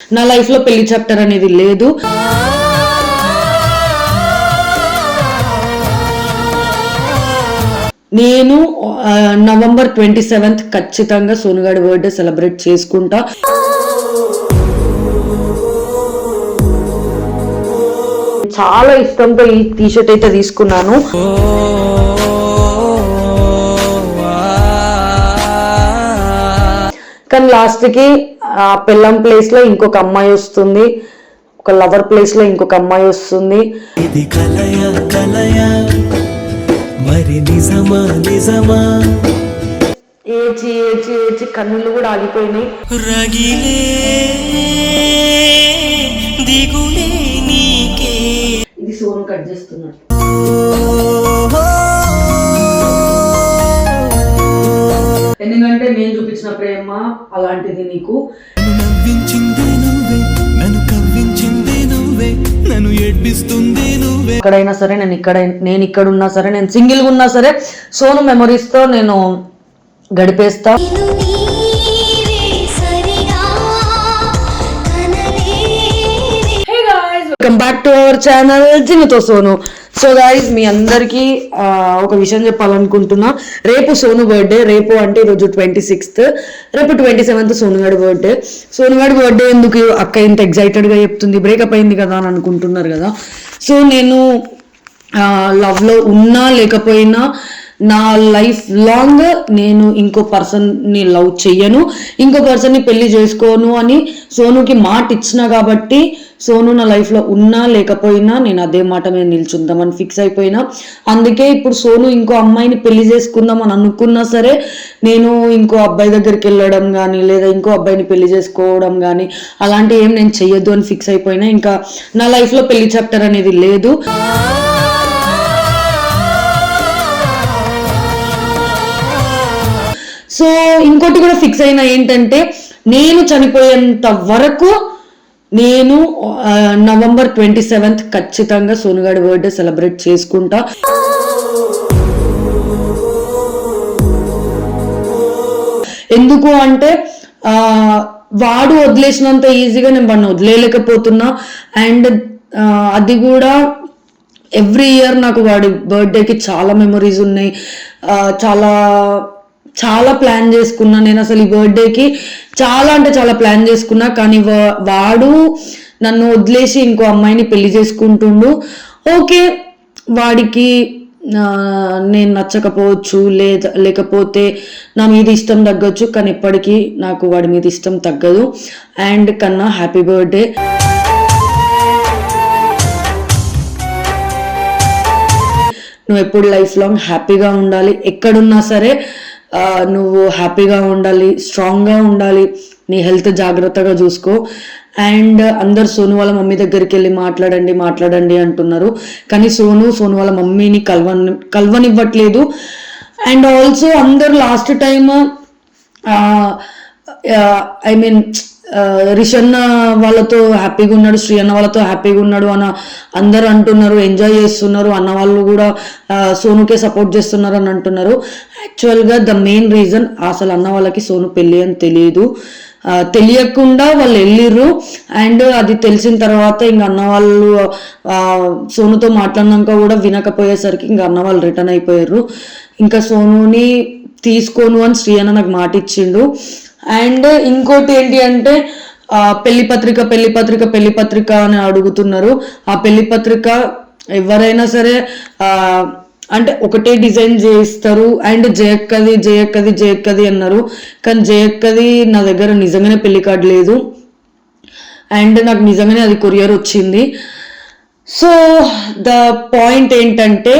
నా లైఫ్లో పెళ్ళి చాప్టర్ అనేది లేదు. నేను నవంబర్ ట్వంటీ సెవెంత్ ఖచ్చితంగా సోనుగాడి బర్త్డే సెలబ్రేట్ చేసుకుంటా. చాలా ఇష్టంతో ఈ టీషర్ట్ అయితే తీసుకున్నాను. కానీ లాస్ట్కి ఆ పెళ్ళం ప్లేస్లో ఇంకొక అమ్మాయి వస్తుంది. ఒక లవర్ ప్లేస్లో ఇంకొక అమ్మాయి వస్తుంది. ఇది కలయ కలయ. మరి నిజమా నిజమా? ఏచి ఏచి ఏచి కన్నులు కూడా ఆగిపోయినాయి. రగిలే. ఎందుకంటే నేను చూపించిన ప్రేమ అలాంటిది నీకు. ఎక్కడైనా సరే నేను ఇక్కడ నేను ఇక్కడ ఉన్నా సరే నేను సింగిల్ ఉన్నా సరే సోను మెమరీస్తో నేను గడిపేస్తా. Welcome back to our channel జిన్నుతో Sonu. So guys మీ అందరికీ ఒక విషయం చెప్పాలనుకుంటున్నా. రేపు సోను బర్త్డే రేపు అంటే ఈరోజు ట్వంటీ సిక్స్త్ రేపు ట్వంటీ సెవెంత్ సోనుగాడి బర్త్డే సోనుగాడి బర్త్డే ఎందుకు? అక్క ఇంత ఎగ్జైటెడ్గా చెప్తుంది. బ్రేకప్ అయింది కదా అని అనుకుంటున్నారు కదా. సో నేను లవ్లో ఉన్నా లేకపోయినా నా లైఫ్ లాంగ్ నేను ఇంకో పర్సన్ని లవ్ చెయ్యను ఇంకో పర్సన్ని పెళ్ళి చేసుకోను అని సోనుకి మాట ఇచ్చిన కాబట్టి సోను నా లైఫ్లో ఉన్నా లేకపోయినా నేను అదే మాట మీద నిల్చుందామని ఫిక్స్ అయిపోయినా. అందుకే ఇప్పుడు సోను ఇంకో అమ్మాయిని పెళ్ళి చేసుకుందాం అని అనుకున్నా సరే నేను ఇంకో అబ్బాయి దగ్గరికి వెళ్ళడం కానీ లేదా ఇంకో అబ్బాయిని పెళ్ళి చేసుకోవడం కానీ అలాంటి ఏం నేను చెయ్యొద్దు అని ఫిక్స్ అయిపోయినా. ఇంకా నా లైఫ్లో పెళ్ళి చాప్టర్ అనేది లేదు. సో ఇంకోటి కూడా ఫిక్స్ అయిన ఏంటంటే నేను చనిపోయేంత వరకు నేను నవంబర్ ట్వంటీ సెవెంత్ ఖచ్చితంగా సోనుగాడి బర్త్డే సెలబ్రేట్ చేసుకుంటా. ఎందుకు అంటే వాడు వదిలేసినంత ఈజీగా నేను వాడిని వదిలేయలేకపోతున్నా. అండ్ అది కూడా ఎవ్రీ ఇయర్ నాకు వాడి బర్త్డేకి చాలా మెమరీస్ ఉన్నాయి. చాలా చాలా ప్లాన్ చేసుకున్నా. నేను అసలు ఈ బర్త్డేకి చాలా అంటే చాలా ప్లాన్ చేసుకున్నా. కానీ వా- వాడు నన్ను వదిలేసి ఇంకో అమ్మాయిని పెళ్ళి చేసుకుంటుండు. ఓకే వాడికి నేను నచ్చకపోవచ్చు లేదా లేకపోతే నా మీద ఇష్టం తగ్గొచ్చు. కానీ ఎప్పటికీ నాకు వాడి మీద ఇష్టం తగ్గదు. అండ్ కన్నా హ్యాపీ బర్త్డే. నువ్వు ఎప్పుడు లైఫ్ లాంగ్ హ్యాపీగా ఉండాలి. ఎక్కడున్నా సరే నువ్వు హ్యాపీగా ఉండాలి స్ట్రాంగ్గా ఉండాలి. నీ హెల్త్ జాగ్రత్తగా చూసుకో. అండ్ అందరు సోను వాళ్ళ మమ్మీ దగ్గరికి వెళ్ళి మాట్లాడండి మాట్లాడండి అంటున్నారు. కానీ సోను సోను వాళ్ళ మమ్మీని కలవని కలవనివ్వట్లేదు. అండ్ ఆల్సో అందరు లాస్ట్ టైం ఐ మీన్ రిషన్న వాళ్ళతో హ్యాపీగా ఉన్నాడు శ్రీ అన్న వాళ్ళతో హ్యాపీగా ఉన్నాడు అని అందరు అంటున్నారు ఎంజాయ్ చేస్తున్నారు అన్న వాళ్ళు కూడా సోనుకే సపోర్ట్ చేస్తున్నారు అని అంటున్నారు. యాక్చువల్గా ద మెయిన్ రీజన్ అసలు అన్న వాళ్ళకి సోను పెళ్ళి అని తెలియదు తెలియకుండా వాళ్ళు వెళ్ళిర్రు. అండ్ అది తెలిసిన తర్వాత ఇంక అన్న వాళ్ళు సోనుతో మాట్లాడినాక కూడా వినకపోయేసరికి ఇంక అన్న వాళ్ళు రిటర్న్ అయిపోయారు ఇంకా సోనుని తీసుకోను అని శ్రీ అన్న నాకు మాట ఇచ్చిండు అండ్ ఇంకోటి ఏంటి అంటే పెళ్ళి పత్రిక పెళ్ళి పత్రిక పెళ్ళి పత్రిక అని అడుగుతున్నారు. ఆ పెళ్ళి పత్రిక ఎవరైనా సరే అంటే ఒకటే డిజైన్ చేయిస్తారు. అండ్ జయక్కది జయక్కది జయక్కది అన్నారు. కానీ జయక్కది నా దగ్గర నిజంగానే పెళ్ళి కార్డు లేదు. అండ్ నాకు నిజంగానే అది కొరియర్ వచ్చింది. సో ద పాయింట్ ఏంటంటే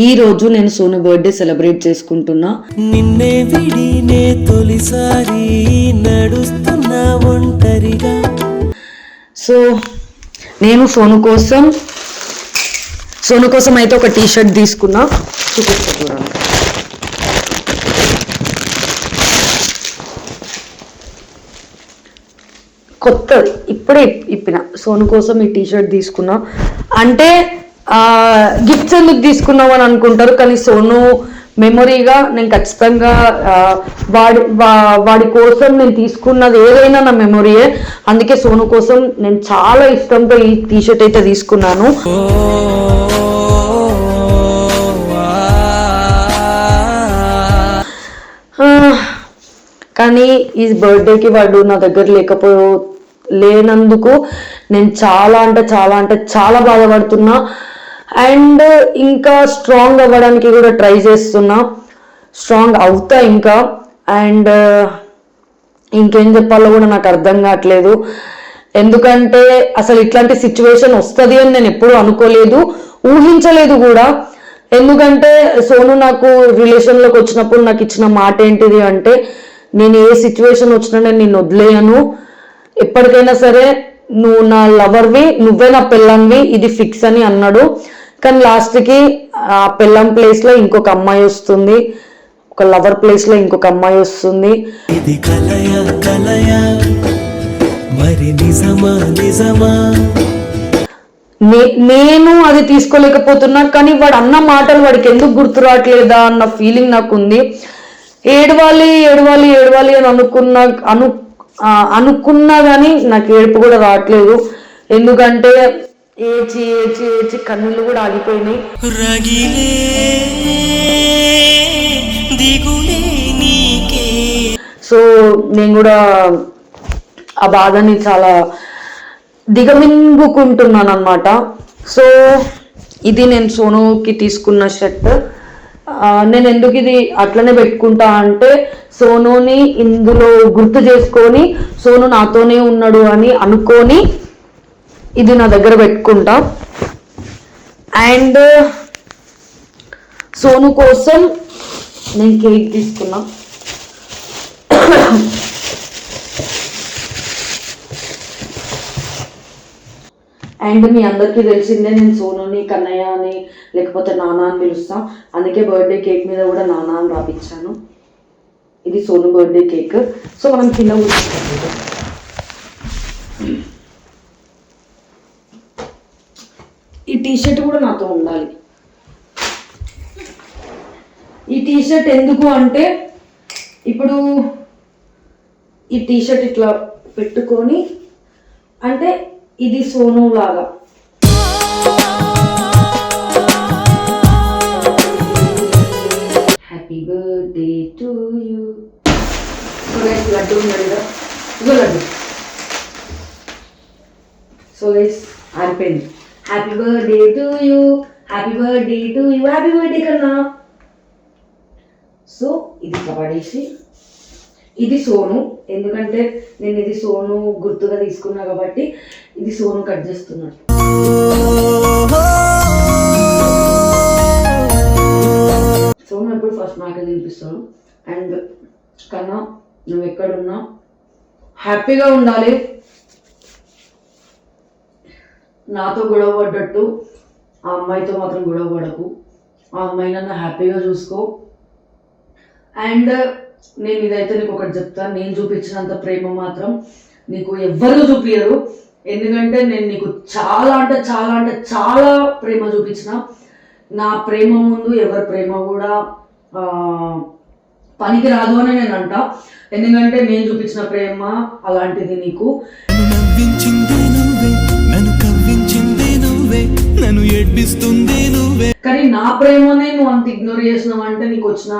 ఈ రోజు నేను సోను బర్త్డే సెలబ్రేట్ చేసుకుంటున్నా. నిన్నే విడినే తొలిసారి నడుస్తున్నా ఒంటరిగా. సో నేను సోను కోసం సోను కోసం అయితే ఒక టీ షర్ట్ తీసుకున్నా. చూపిస్తా చూడండి. కొత్తది ఇప్పుడే ఇప్- ఇప్పిన. సోను కోసం ఈ టీ షర్ట్ తీసుకున్నా. అంటే గిఫ్ట్స్ ఎందుకు తీసుకున్నావు అని అనుకుంటారు కానీ సోను మెమొరీగా నేను ఖచ్చితంగా వాడి వా- వాడి కోసం నేను తీసుకున్నది ఏదైనా నా మెమొరీయే. అందుకే సోను కోసం నేను చాలా ఇష్టంతో ఈ టీషర్ట్ అయితే తీసుకున్నాను. కానీ ఈ బర్త్డేకి వాడు నా దగ్గర లేకపో లేనందుకు నేను చాలా అంటే చాలా అంటే చాలా బాధపడుతున్నా. అండ్ ఇంకా స్ట్రాంగ్ అవ్వడానికి కూడా ట్రై చేస్తున్నా. స్ట్రాంగ్ అవుతా ఇంకా. అండ్ ఇంకేం చెప్పాలో కూడా నాకు అర్థం కావట్లేదు. ఎందుకంటే అసలు ఇట్లాంటి సిచ్యువేషన్ వస్తుంది అని నేను ఎప్పుడూ అనుకోలేదు ఊహించలేదు కూడా. ఎందుకంటే సోను నాకు రిలేషన్లోకి వచ్చినప్పుడు నాకు ఇచ్చిన మాట ఏంటిది అంటే నేను ఏ సిచ్యువేషన్ వచ్చినా నేను నిన్ను వదిలేయను. ఎప్పటికైనా సరే నువ్వు నా లవర్వి నువ్వే నా పిల్లంవి ఇది ఫిక్స్ అని అన్నాడు. కానీ లాస్ట్కి ఆ పిల్లం ప్లేస్లో ఇంకొక అమ్మాయి వస్తుంది. ఒక లవర్ ప్లేస్లో ఇంకొక అమ్మాయి వస్తుంది. ఇది కలయ కలయ. మరి నిజమా నిజమా? నేను అది తీసుకోలేకపోతున్నా కానీ వాడు అన్న మాటలు వాడికి ఎందుకు గుర్తు రావట్లేదా అన్న ఫీలింగ్ నాకు ఉంది ఏడవాలి ఏడవాలి ఏడవాలి అని అనుకున్నా అను అనుకున్నా కానీ నాకు ఏడుపు కూడా రావట్లేదు. ఎందుకంటే ఏచి ఏచి ఏచి కన్నులు కూడా ఆగిపోయినాయి. రగిలే దిగులే నీకే. సో నేను కూడా ఆ బాధని చాలా దిగమింగుకుంటున్నాను అనమాట సో ఇది నేను సోనుకి తీసుకున్న షర్ట్. నేను ఎందుకు ఇది అట్లనే పెట్టుకుంటా అంటే సోనుని ఇందులో గుర్తు చేసుకొని సోను నాతోనే ఉన్నాడు అని అనుకొని ఇది నా దగ్గర పెట్టుకుంటా. అండ్ సోను కోసం నేను కేక్ తీసుకున్నా. అండ్ మీ అందరికీ తెలిసిందే నేను సోనుని కన్నయ్య అని లేకపోతే నాన్న అని పిలుస్తా. అందుకే బర్త్డే కేక్ మీద కూడా నాన్న అని రాపించాను ఇది సోను బర్త్డే కేక్. సో మనం కింద కూర్చుంటాం. ఈ టీషర్ట్ కూడా నాతో ఉండాలి. ఈ టీషర్ట్ ఎందుకు అంటే ఇప్పుడు ఈ టీషర్ట్ ఇట్లా పెట్టుకొని అంటే ఇది సోను లాగా. Happy birthday to you so guys laddu ఉన్నాడు కదా? ఇదో లడ్డు. సో గైస్ ఆరిపోయింది. Happy birthday to you happy birthday to you happy birthday కన్నా సో ఇది పడేసి ఇది సోను. ఎందుకంటే నేను ఇది సోను గుర్తుగా తీసుకున్నా కాబట్టి ఇది సోను కట్ చేస్తున్నాను సోను ఎప్పుడు ఫస్ట్ నాకే తినిపిస్తాను అండ్ కన్నా నువ్వు ఎక్కడున్నా హ్యాపీగా ఉండాలి. నాతో గొడవ పడ్డట్టు ఆ అమ్మాయితో మాత్రం గొడవ పడకు. ఆ అమ్మాయి నన్ను హ్యాపీగా చూసుకో. అండ్ నేను ఇదైతే నీకు ఒకటి చెప్తాను నేను చూపించినంత ప్రేమ మాత్రం నీకు ఎవ్వరూ చూపించరు ఎందుకంటే నేను నీకు చాలా అంటే చాలా అంటే చాలా ప్రేమ చూపించిన. నా ప్రేమ ముందు ఎవరి ప్రేమ కూడా పనికి రాదు అని నేను అంట. ఎందుకంటే నేను చూపించిన ప్రేమ అలాంటిది నీకు. నన్ను నువ్వే. కానీ నా ప్రేమనే నువ్వు అంత ఇగ్నోర్ చేసినావు అంటే నీకు వచ్చిన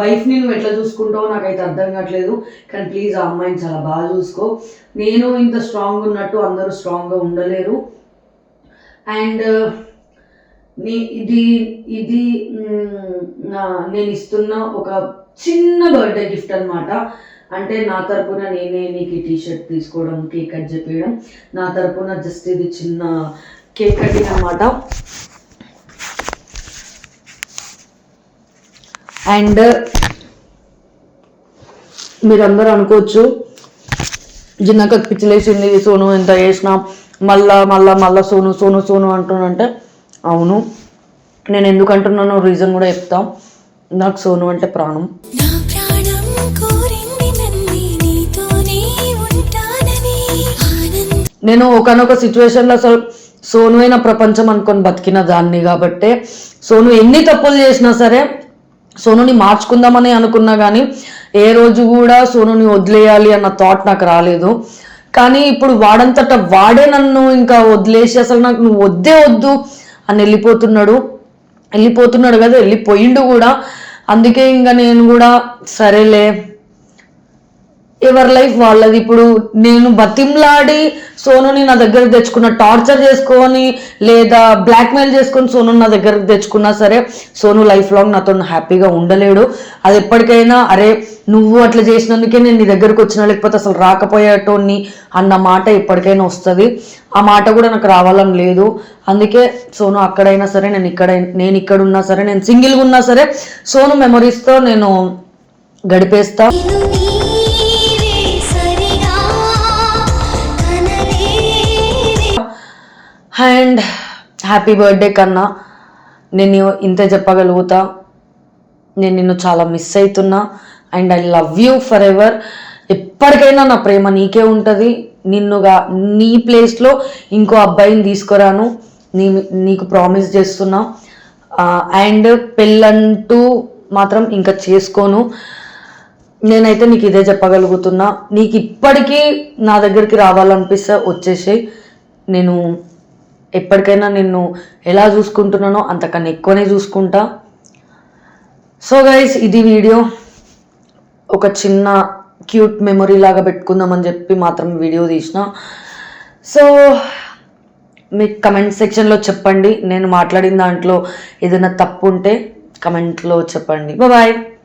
వైఫ్ని నువ్వు ఎట్లా చూసుకుంటావో నాకైతే అర్థం కావట్లేదు. కానీ ప్లీజ్ ఆ అమ్మాయిని చాలా బాగా చూసుకో. నేను ఇంత స్ట్రాంగ్ ఉన్నట్టు అందరూ స్ట్రాంగ్గా ఉండలేరు. అండ్ uh, నీ ఇది ఇది నా నేను ఇస్తున్న ఒక చిన్న బర్త్డే గిఫ్ట్ అనమాట అంటే నా తరపున నేనే నీకు ఈ టీషర్ట్ తీసుకోవడం కేక్ కట్ చెప్పేయడం నా తరపున జస్ట్ ఇది చిన్న కేక్ కటింగ్ అనమాట అండ్ మీరందరూ అనుకోవచ్చు జిన్నక పిచ్చిలేసింది సోను ఎంత చేసినా మళ్ళా మళ్ళా మళ్ళా సోను సోను సోను అంటున్నంటే అవును. నేను ఎందుకు అంటున్నానో రీజన్ కూడా చెప్తా. నాకు సోను అంటే ప్రాణం. నేను ఒకనొక సిచ్యువేషన్లో అసలు సోను అయిన ప్రపంచం అనుకొని బతికిన దాన్ని కాబట్టే సోను ఎన్ని తప్పులు చేసినా సరే సోనుని మార్చుకుందామని అనుకున్నా కానీ ఏ రోజు కూడా సోనుని వదిలేయాలి అన్న థాట్ నాకు రాలేదు. కానీ ఇప్పుడు వాడంతట వాడే నన్ను ఇంకా వదిలేసి అసలు నాకు నువ్వు వద్దే వద్దు అని వెళ్ళిపోతున్నాడు. వెళ్ళిపోతున్నాడు కదా వెళ్ళిపోయిండు కూడా. అందుకే ఇంకా నేను కూడా సరేలే ఎవరి లైఫ్ వాళ్ళది. ఇప్పుడు నేను బతిమ్లాడి సోనుని నా దగ్గర తెచ్చుకున్న టార్చర్ చేసుకొని లేదా బ్లాక్మెయిల్ చేసుకొని సోను నా దగ్గరకు తెచ్చుకున్నా సరే సోను లైఫ్ లాంగ్ నాతో హ్యాపీగా ఉండలేడు. అది ఎప్పటికైనా అరే నువ్వు అట్లా చేసినందుకే నేను నీ దగ్గరకు వచ్చిన లేకపోతే అసలు రాకపోయేటోని అన్న మాట ఎప్పటికైనా వస్తుంది. ఆ మాట కూడా నాకు రావాలని లేదు. అందుకే సోను అక్కడైనా సరే నేను ఇక్కడ నేను ఇక్కడ ఉన్నా సరే నేను సింగిల్గా ఉన్నా సరే సోను మెమరీస్తో నేను గడిపేస్తాను అండ్ హ్యాపీ బర్త్డే కన్నా నేను ఇంత చెప్పగలుగుతా. నేను నిన్ను చాలా మిస్ అవుతున్నా and I love you forever ఎప్పటికైనా నా ప్రేమ నీకే ఉంటుంది. నిన్నుగా నీ ప్లేస్లో ఇంకో అబ్బాయిని తీసుకురాను. నీ నీకు ప్రామిస్ చేస్తున్నా. అండ్ పెళ్ళంటూ మాత్రం ఇంకా చేసుకోను. నేనైతే నీకు ఇదే చెప్పగలుగుతున్నా. నీకు ఇప్పటికీ నా దగ్గరికి రావాలనిపిస్తే వచ్చేసి నేను ఎప్పటికైనా నిన్ను ఎలా చూసుకుంటున్నానో అంతకన్నా ఎక్కువనే చూసుకుంటా. సో గైస్ ఇది వీడియో. ఒక చిన్న క్యూట్ మెమొరీ లాగా పెట్టుకుందామని చెప్పి మాత్రం వీడియో తీసిన. సో మీకు కమెంట్ సెక్షన్లో చెప్పండి. నేను మాట్లాడిన దాంట్లో ఏదైనా తప్పు ఉంటే కమెంట్లో చెప్పండి. బాయ్